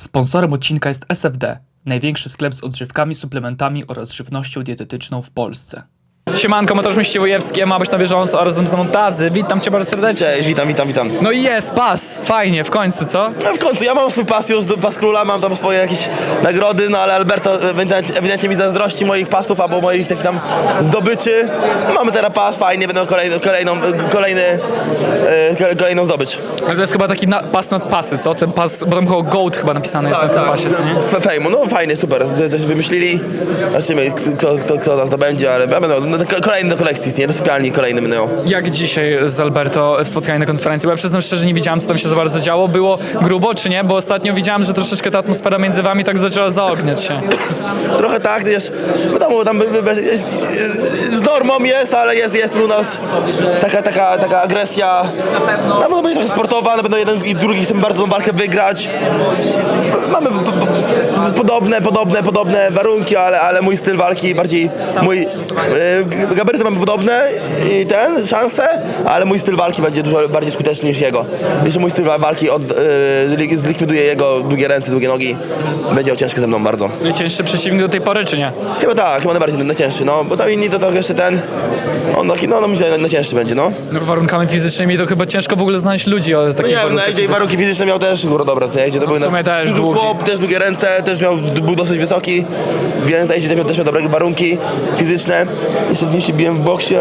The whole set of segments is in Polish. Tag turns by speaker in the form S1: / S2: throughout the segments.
S1: Sponsorem odcinka jest SFD, największy sklep z odżywkami, suplementami oraz żywnością dietetyczną w Polsce. Siemanko, Mateusz Miściwojewski, ma być na bieżąco oraz z montazy. Witam cię bardzo serdecznie.
S2: Cześć, witam, witam, witam.
S1: No i jest, pas, fajnie, w końcu, co?
S2: No w końcu, ja mam swój pas już, do- pas króla, mam tam swoje jakieś nagrody, no ale Alberto ewidentnie, mi zazdrości moich pasów albo moich jakichś tam zdobyczy. Mamy teraz pas, fajnie, będą kolejny, kolejną, kolejny, e, kolejną zdobycz.
S1: Ale to jest chyba taki na, pas nad pasy, co? Ten pas, bo tam chyba GOAT chyba napisane jest na tym pasie, co nie?
S2: Fe- Fejmu, no fajnie, super, że coś wymyślili. Zobaczymy, kto, kto, kto nas zdobędzie, ale będą no, ko- kolejny do kolekcji, nie? Do sypialni kolejny będą.
S1: Jak dzisiaj z Alberto w spotkaniu na konferencji? Bo ja przyznam szczerze, nie widziałem, co tam się za bardzo działo. Było grubo, czy nie? Bo ostatnio widziałem, że troszeczkę ta atmosfera między wami tak zaczęła zaogniać się.
S2: Trochę tak, jest, wiadomo, tam jest, jest, z normą jest, ale jest, jest u nas taka, taka, taka agresja. Na pewno będzie trochę sportowa, na pewno jeden i drugi chcemy bardzo tą walkę wygrać. Mamy podobne, podobne, podobne warunki, ale, ale mój styl walki bardziej, mój, yy, gabaryty mamy podobne i ten, szanse, ale mój styl walki będzie dużo bardziej skuteczny niż jego. Jeszcze mój styl walki od, yy, zlikwiduje jego długie ręce, długie nogi. Będzie ciężko ze mną bardzo.
S1: Najcięższy przeciwnik do tej pory, czy nie?
S2: Chyba tak, chyba najbardziej najcięższy, no, bo tam inni to trochę jeszcze ten, on taki, no, no myślę, że najcięższy będzie, no.
S1: No warunkami fizycznymi to chyba ciężko w ogóle znaleźć ludzi o
S2: No
S1: takich
S2: nie
S1: warunkach
S2: no,
S1: fizycznych.
S2: warunki fizyczne miał też, dobre, co nie, gdzie to były
S1: w sumie też długi.
S2: chłop, też długie ręce, też miał, był dosyć wysoki, więc się, że miał też miał dobre warunki fizyczne. Jeszcze z nim się biłem w boksie,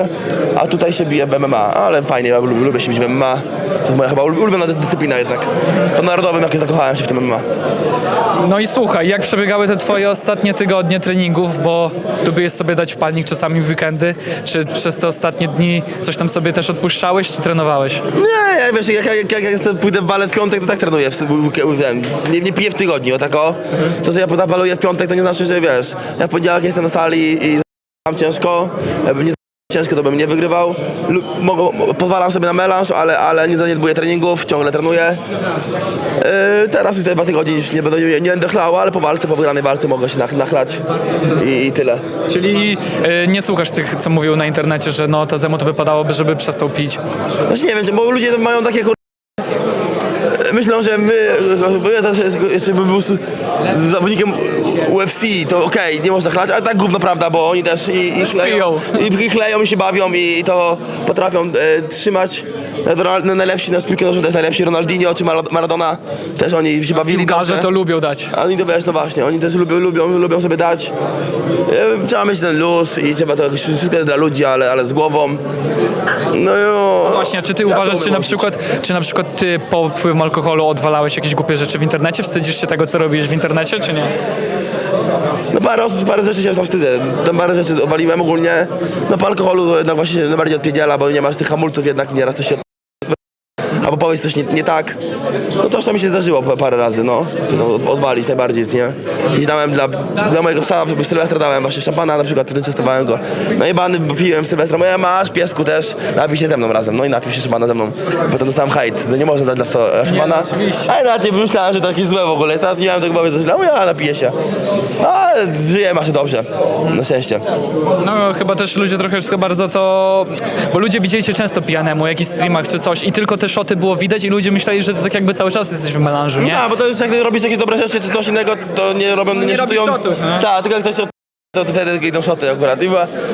S2: a tutaj się biję w MMA, ale fajnie, ja lubię, lubię się bić w MMA. To jest moja chyba ulubiona dy- dyscyplina jednak. Po narodowym jakoś zakochałem się w tym MMA.
S1: No i słuchaj, jak przebiegały te twoje ostatnie tygodnie treningów, bo lubiłeś sobie dać wpalnik czasami w weekendy, czy przez te ostatnie dni coś tam sobie też odpuszczałeś, czy trenowałeś?
S2: Nie, ja wiesz, jak, jak, jak, jak pójdę w balet w piątek, to tak trenuję. W, w, w, wiem, nie, nie piję w tygodniu, o tak o. To, że ja zabaluję w piątek, to nie znaczy, że wiesz, ja w poniedziałek jestem na sali i mam ciężko, nie ciężko, to bym nie wygrywał. Mogę, pozwalam sobie na melanż, ale, ale nie zaniedbuję treningów, ciągle trenuję. Yy, teraz już te dwa tygodnie już nie będę, nie, nie będę chlał, ale po walce, po wygranej walce mogę się nach, nachlać i, i tyle.
S1: Czyli y, nie słuchasz tych, co mówią na internecie, że no Tazemu to wypadałoby, żeby przestał pić.
S2: Znaczy nie wiem, bo ludzie mają takie. Myślą, że my, bo ja też jeszcze bym był z- zawodnikiem UFC, to okej, nie można chlać, ale tak gówno prawda, bo oni też i, i chleją, i, i chleją i się bawią i to potrafią e, trzymać. Ronald- najlepsi na piłkę nożną to jest najlepsi Ronaldinho czy Mara- Maradona, też oni się bawili
S1: Piłkarze
S2: dobrze.
S1: to lubią dać.
S2: A oni to wiesz, no właśnie, oni też lubią, lubią, lubią sobie dać. E, Trzeba mieć ten luz i trzeba to wszystko jest dla ludzi, ale, ale z głową. No jo.
S1: Właśnie, a czy ty
S2: Ja
S1: uważasz, czy na przykład, czy na przykład ty po wpływem alkoholu odwalałeś jakieś głupie rzeczy w internecie? Wstydzisz się tego, co robisz w internecie, czy nie?
S2: No parę osób, parę rzeczy się sam wstydzę. Tam parę rzeczy obaliłem ogólnie. No po alkoholu to jednak właśnie najbardziej odpiedziela, bo nie masz tych hamulców jednak nieraz to się. Albo powiedz coś nie, nie tak. No to mi się zdarzyło pa- parę razy, no. no odwalić najbardziej, nie? I dałem dla, dla mojego psa w Sylwestra dałem właśnie szampana na przykład, potem częstowałem go. No i bany piłem Sylwestra, moja masz, piesku też, napij się ze mną razem. No i napił się szampana ze mną. Potem dostałem hejt, że nie można dać dla psa szampana.
S1: oczywiście.
S2: Ale nawet nie myślałem, że to jakieś złe w ogóle. Nie miałem tego głowy, że źle, ja napiję się. Ale żyję, ma się dobrze. Na szczęście.
S1: No chyba też ludzie trochę za bardzo to... Bo ludzie widzieli cię często pijanemu, jakichś streamach czy coś i tylko te szoty było widać i ludzie myśleli, że to tak jakby cały czas jesteś w melanżu, nie?
S2: No, bo to już jak robisz jakieś dobre rzeczy czy coś innego, to nie robią, nie,
S1: nie
S2: szotują.
S1: robisz szotów, nie?
S2: Tak, tylko jak coś to wtedy idą szoty akurat. I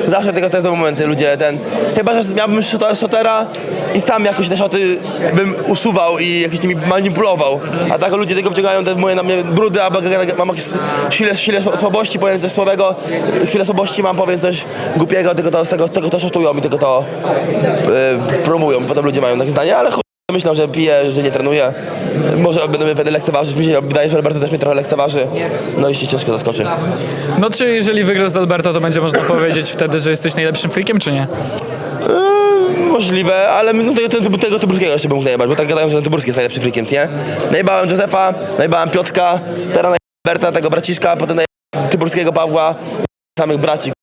S2: zawsze tylko te są momenty, ludzie ten. Chyba, że miałbym szota, szotera i sam jakoś te szoty bym usuwał i jakoś nimi manipulował. A tak ludzie tylko wciągają te moje na mnie brudy, albo mam jakieś chwilę, chwilę słabości, powiem coś słabego, chwilę słabości mam, powiem coś głupiego, tylko to, tego, tego to szotują i tylko to e, promują. Potem ludzie mają takie zdanie, ale chuj. Myślą, że piję, że nie trenuję. Może będę, będę lekceważyć. Mi się wydaje, że Alberto też mnie trochę lekceważy. No i się ciężko zaskoczy.
S1: No czy jeżeli wygrasz z Alberto, to będzie można powiedzieć wtedy, że jesteś najlepszym freakiem, czy nie?
S2: Yy, możliwe, ale no, tego, tego, tego Tyburskiego jeszcze bym mógł najebać, bo tak gadają, że ten Tyburski jest najlepszy freakiem, nie? Najebałem Józefa, najebałem Piotka, teraz najebałem Berta, tego braciszka, potem najebałem Tyburskiego Pawła, samych braci.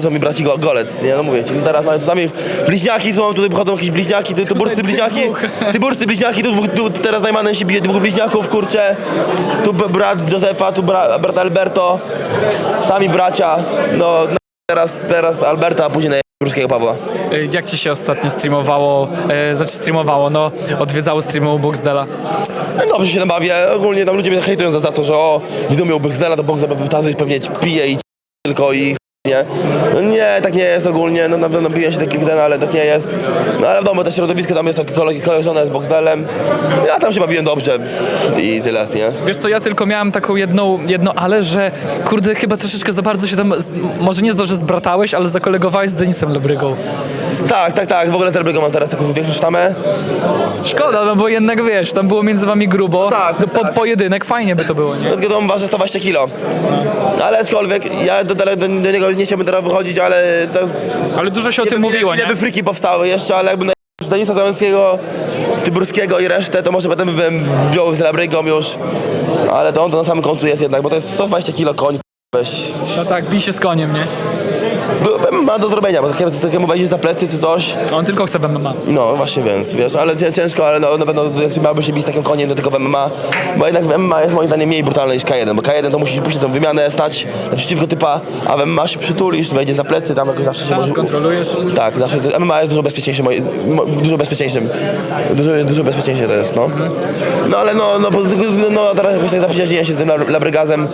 S2: Są mi braci go, golec, nie? No mówię ci, no teraz mają tu samych bliźniaki, są tutaj chodzą jakieś bliźniaki, ty, tyburscy bliźniaki, tyburscy bliźniaki, tu, dwóch- tu teraz najmanem się bije dwóch bliźniaków, kurczę, tu b- brat Józefa, tu bra, brat Alberto, sami bracia, no teraz, teraz Alberta, a później na Górskiego Pawła.
S1: E, Jak ci się ostatnio streamowało, e, znaczy streamowało, no odwiedzało streamy u Boxdela?
S2: No dobrze się nabawię, ogólnie tam ludzie mnie hejtują za, za to, że o, widzą mnie u Boxdela, to pewnie pewnie pije i tylko i nie. No nie, tak nie jest ogólnie, no na pewno biję się taki ten, ale tak nie jest. No ale wiadomo, to środowisko tam jest takie kolegi- kojarzone z Boxdelem. Ja tam się bawiłem dobrze i tyle, nie?
S1: Wiesz co, ja tylko miałem taką jedną, jedno ale, że kurde, chyba troszeczkę za bardzo się tam, z, może nie to, że zbratałeś, ale zakolegowałeś z Denisem Lebrygą.
S2: Tak, tak, tak, w ogóle Terbego mam teraz taką większą sztamę.
S1: Szkoda, no bo jednak wiesz, tam było między wami grubo.
S2: Tak,
S1: no, pod
S2: tak.
S1: pojedynek fajnie by to było, nie?
S2: Dlatego to waży 120 kilo. Ale aczkolwiek, ja do, do, do, niego nie chciałbym teraz wychodzić, ale to jest
S1: Ale dużo się o tym mówiło,
S2: ile
S1: nie?
S2: by friki powstały jeszcze, ale jakby na Denisa Załęckiego, Tyburskiego i resztę, to może potem bym wziął z Labrygą już. Ale to on to na samym końcu jest jednak, bo to jest 120 kilo koń. Weź.
S1: No tak, bij się z koniem, nie?
S2: Ma do zrobienia, bo takiemu, takiemu za plecy czy coś.
S1: On tylko chce w MMA.
S2: No właśnie, więc wiesz, ale cię- ciężko, ale no, na pewno jak miałby się bić z takim koniem, to tylko w MMA, bo jednak w MMA jest moim zdaniem mniej brutalne niż K1, bo K1 to musisz pójść na tą wymianę, stać naprzeciwko typa, a w MMA się przytulisz, wejdzie za plecy, tam jakoś zawsze się
S1: Tam skontrolujesz.
S2: Tak, zawsze to, MMA jest dużo bezpieczniejsze, moi- mo, dużo bezpieczniejszym, dużo, dużo bezpieczniejsze to jest, no. No ale no, no, po- no teraz jakoś tak zaprzyjaźniłem się z tym Lab- Labrygazem,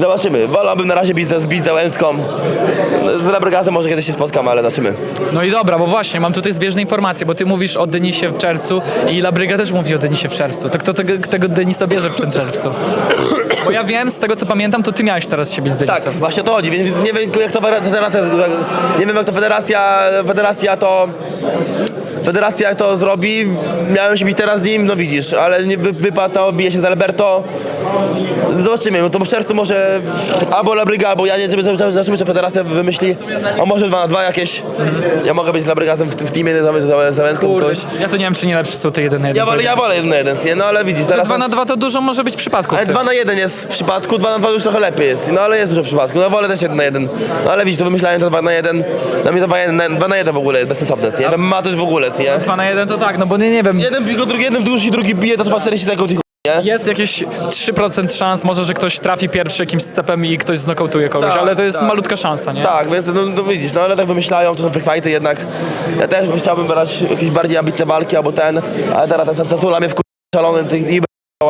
S2: zobaczymy, wolałbym na razie bić, z- bić za Łęcką, z może kiedyś się spotkam, ale zobaczymy.
S1: No i dobra, bo właśnie, mam tutaj zbieżne informacje, bo ty mówisz o Denisie w czerwcu i Labryga też mówi o Denisie w czerwcu. To kto tego, tego Denisa bierze w tym czerwcu? Bo ja wiem, z tego co pamiętam, to ty miałeś teraz siebie z
S2: Tak,
S1: Denisem.
S2: właśnie o to chodzi, więc nie wiem jak to federacja, nie wiem jak to federacja, federacja to federacja to zrobi, miałem się bić teraz z nim, no widzisz, ale nie wy, wypadł, to bije się z Alberto, zobaczymy, no to w czerwcu może albo Labryga, albo ja nie, zobaczymy co federacja wymyśli, a może 2 na 2 jakieś, ja mogę być z Labrygazem w, w teamie za, za, za
S1: Kurde,
S2: kogoś.
S1: ja to nie wiem, czy nie lepszy są te jeden na jeden.
S2: Ja wolę, ja wolę jeden na jeden, nie? no ale widzisz, teraz...
S1: 2 na 2 to dużo może być przypadków.
S2: Ale. 2 na 1 jest w przypadku, 2 na 2 już trochę lepiej jest, no ale jest dużo przypadków. No wolę też 1 na 1. No ale widzisz, to wymyślałem to 2 na 1. Dla mnie to 2 na 1, 2 na 1 w ogóle jest bezsensowne, nie? Ma to już w ogóle, nie?
S1: 2 na 1 to tak, no bo nie, nie wiem,
S2: Jeden bije drugi, jeden duży, drugi bije, to trwa 40 sekund i?
S1: Jest jakieś 3% szans może, że ktoś trafi pierwszy jakimś scepem i ktoś znokautuje kogoś,
S2: Tak,
S1: ale to jest
S2: tak.
S1: malutka szansa, nie?
S2: Tak, więc no, no widzisz, no ale tak wymyślają, to są free fighty jednak. Ja też bym chciałbym brać jakieś bardziej ambitne walki albo ten, ale teraz ten, ten Tatula mnie w szalony tych i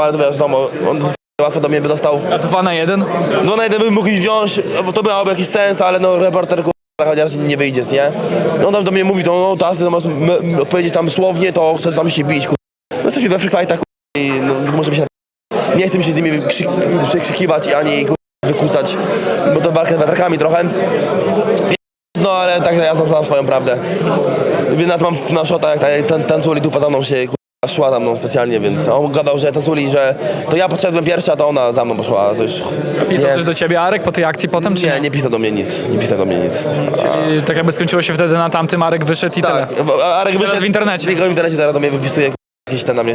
S2: ale to wiesz, no, bo on łatwo do mnie by dostał.
S1: A 2 na 1?
S2: 2 na 1 bym mógł ich wziąć, bo to miałoby jakiś sens, ale no reporter kurwa, chociaż nie wyjdzie, nie? No on tam do mnie mówi, to no tasy zamiast m- m- odpowiedzieć tam słownie, to chce tam się bić, kurwa. No jesteśmy we free fightach, kurwa, i no, może się... Nie chcę się z nimi krzyk, przekrzykiwać i ani wykucać, bo to walka z wiatrakami trochę. No ale tak ja znam, swoją prawdę. Więc nawet mam na szota, jak ten tanculi dupa za mną się szła za mną specjalnie, więc on gadał, że tanculi, że to ja podszedłem pierwsza, to ona za mną poszła. To już,
S1: Pisał
S2: nie,
S1: coś do ciebie Arek po tej akcji potem, czy
S2: nie,
S1: nie?
S2: nie pisał do mnie nic, nie pisał do mnie nic.
S1: I tak jakby skończyło się wtedy na tamtym, Arek wyszedł i
S2: Tak,
S1: tyle.
S2: Arek wyszedł
S1: w internecie.
S2: Tylko w internecie teraz do mnie wypisuje jakieś ten na mnie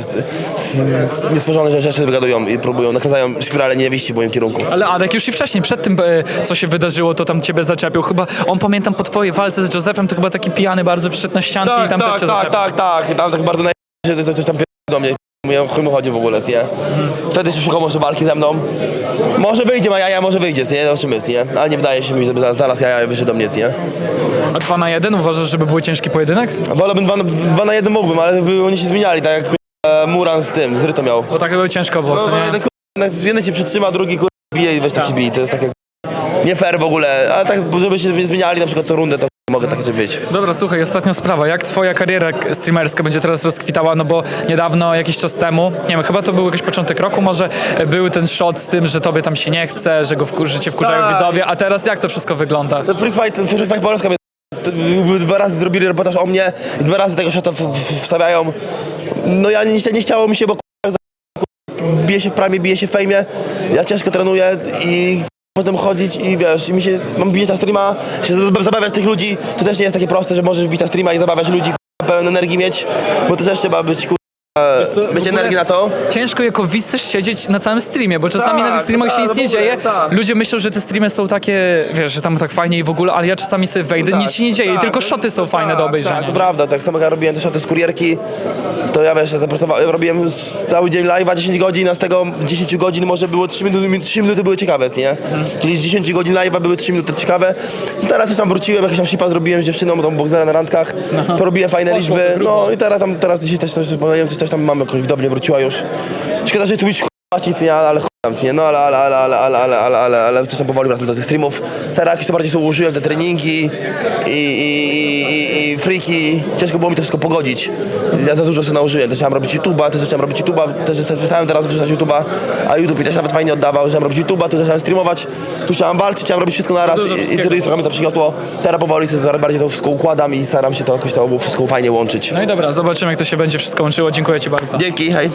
S2: niestworzone rzeczy wygadują i próbują, nakazają spiralę nienawiści w moim kierunku.
S1: Ale Arek już i wcześniej, przed tym, e, co się wydarzyło, to tam ciebie zaczepił. Chyba, on pamiętam po twojej walce z Josephem, to chyba taki pijany bardzo przyszedł na ścianki i
S2: Tak,
S1: tam też
S2: tak,
S1: się
S2: tak,
S1: zaczepił.
S2: tak, tak, tam tak bardzo naj... że coś tam pier- do mnie, mówię, o chuj chodzi w ogóle, nie? Wtedy się szukał może walki ze mną. Może wyjdzie, ma jaja, może wyjdzie, nie? Zobaczymy, nie? Ale nie wydaje się mi, żeby za- zaraz jaja wyszedł do mnie, nie?
S1: A 2 na 1 uważasz, żeby był ciężki pojedynek?
S2: Wolałbym dwa, na- dwa na jeden mógłbym, ale by oni się zmieniali, tak jak e, Muran z tym, z Ryto miał.
S1: Bo tak by ciężko było,
S2: No,
S1: co
S2: no,
S1: nie?
S2: jeden, jeden się przytrzyma, drugi kur... bije i weź tak się bije. To jest takie nie fair w ogóle, ale tak, żeby się zmieniali na przykład co rundę, to mogę takie coś być.
S1: Dobra, słuchaj, ostatnia sprawa. Jak twoja kariera streamerska będzie teraz rozkwitała? No bo niedawno, jakiś czas temu, nie wiem, chyba to był jakiś początek roku, może był ten shot z tym, że tobie tam się nie chce, że, go wkur- że cię wkurzają
S2: Tak.
S1: widzowie, a teraz jak to wszystko wygląda?
S2: To Free Fight, Free Fight Polska mnie dwa razy zrobili reportaż o mnie i dwa razy tego shota w- w- wstawiają. No ja nie, nie chciało mi się, bo k***a, za- bije się w pramie, bije się w fejmie, ja ciężko trenuję i potem chodzić i wiesz, i mi się, mam bić na streama, się zabawiać tych ludzi, to też nie jest takie proste, że możesz bić na streama i zabawiać ludzi, k***a, pełen energii mieć, bo to też trzeba być, k***a,
S1: co, w
S2: mieć
S1: ogóle-
S2: energii na to.
S1: Ciężko jako widz też siedzieć na całym streamie, bo czasami
S2: Tak,
S1: na tych streamach się
S2: tak,
S1: nic
S2: w
S1: nie
S2: ogóle,
S1: dzieje.
S2: tak.
S1: Ludzie myślą, że te streamy są takie, wiesz, że tam tak fajnie i w ogóle, ale ja czasami sobie wejdę, nic się nie dzieje,
S2: tak,
S1: tylko
S2: no,
S1: szoty są
S2: no
S1: fajne
S2: tak,
S1: do obejrzenia.
S2: Tak, to prawda, tak samo jak ja robiłem te szoty z kurierki, ja wiesz, ja zapracowałem, robiłem cały dzień live'a 10 godzin, a z tego 10 godzin może było 3 minuty, 3 minuty były ciekawe, nie? Czyli z 10 godzin live'a były 3 minuty ciekawe. I teraz już tam wróciłem, jakieś tam shipa zrobiłem z dziewczyną, tą boxera na randkach, porobiłem fajne
S1: Poszło
S2: liczby, no i teraz tam, teraz dzisiaj też, też powiem, coś tam mamy jakoś w dobie wróciła już. Szkoda, że tu być płacić, nie, ale chuj nie, no ale, ale, ale, ale, ale, ale, ale, ale, ale coś tam powoli wracam do tych streamów. Teraz jakoś to bardziej sobie ułożyłem te treningi i, i, i, i freaki. Ciężko było mi to wszystko pogodzić. Ja za dużo sobie nałożyłem, też chciałem robić YouTube'a, też zacząłem robić YouTube'a, też przestałem teraz wrzucać YouTube'a, a YouTube mi też nawet fajnie oddawał, zacząłem robić YouTube'a, tu zacząłem streamować, tu chciałem walczyć, chciałem robić wszystko na raz
S1: Dużo
S2: i, i trochę mi to przygniotło. Teraz powoli sobie bardziej to wszystko układam i staram się to jakoś to wszystko fajnie łączyć.
S1: No i dobra, zobaczymy jak to się będzie wszystko łączyło. Dziękuję Ci bardzo.
S2: Dzięki, hej.